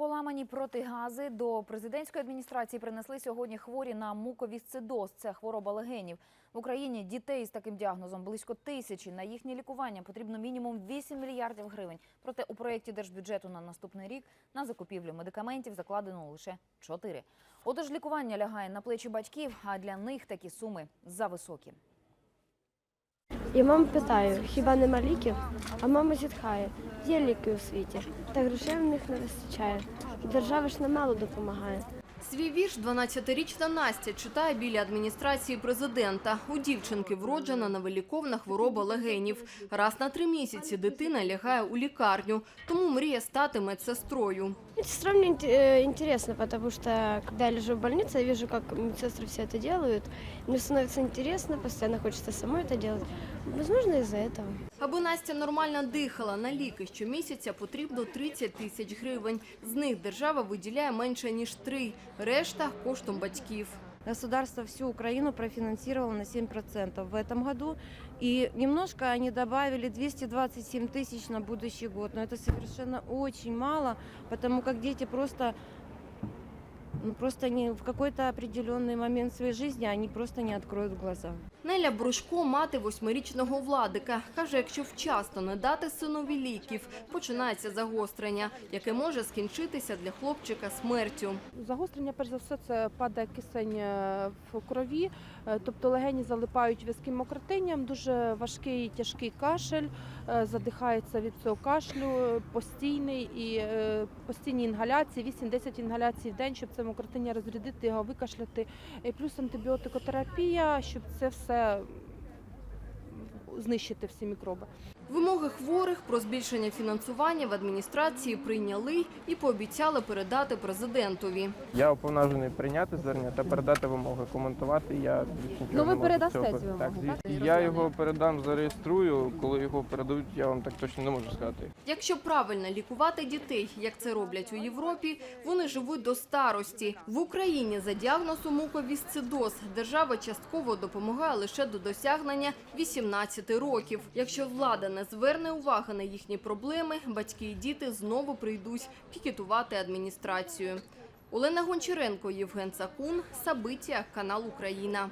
Поламані протигази до президентської адміністрації принесли сьогодні хворі на муковісцидоз. Це хвороба легенів. В Україні дітей з таким діагнозом близько тисячі. На їхнє лікування потрібно мінімум 8 мільярдів гривень. Проте у проєкті держбюджету на наступний рік на закупівлю медикаментів закладено лише 4. Отож, лікування лягає на плечі батьків, а для них такі суми зависокі. Я маму питаю, хіба нема ліків? А мама зітхає, є ліки у світі, та грошей в них не вистачає. Держава ж немало допомагає. Свій вірш 12-річна Настя читає біля адміністрації президента. У дівчинки вроджена невиліковна хвороба легенів. Раз на три місяці дитина лягає у лікарню, тому мріє стати медсестрою. Медсестра мне ин- э, интересно, потому что когда я лежу в больнице, я вижу, как медсестры все это делают. Мне становится интересно, постоянно хочется самой это делать. Возможно, из-за этого. Аби Настя нормально дихала, на ліки щомісяця потрібно 30 тисяч гривень. З них держава виділяє менше ніж три. Решта коштом батьків. Государство всю Украину профинансировало на 7% в этом году. И немножко они добавили 227 тысяч на будущий год. Но это совершенно очень мало, потому как дети просто, ну, просто не, в какой-то определенный момент своей жизни они просто не откроют глаза. Неля Брушко – мати восьмирічного Владика. Каже, якщо вчасно не дати синові ліків, починається загострення, яке може скінчитися для хлопчика смертю. Загострення, перш за все, це падає кисень е, в крові, е, тобто легені залипають в'язким окротинням, дуже важкий тяжкий кашель, е, задихається від цього кашлю, постійний і постійні інгаляції, 8-10 інгаляцій в день, щоб це мокротиння розрядити, його викашляти, І плюс антибіотикотерапія, щоб це все sea, знищити всі мікроби. Вимоги хворих про збільшення фінансування в адміністрації прийняли і пообіцяли передати президентові. Я уповноважений прийняти звернення та передати вимоги. Коментувати я більш нічого Ну, не ви можу передасте цього. ці вимоги, так? звісно. Я його передам, зареєструю. Коли його передадуть, я вам так точно не можу сказати. Якщо правильно лікувати дітей, як це роблять у Європі, вони живуть до старості. В Україні за діагнозом муковісцидоз держава частково допомагає лише до досягнення 18 років. Якщо влада не зверне уваги на їхні проблеми, батьки і діти знову прийдуть пікетувати адміністрацію. Олена Гончаренко, Євген Сакун, Сабиття, канал Україна.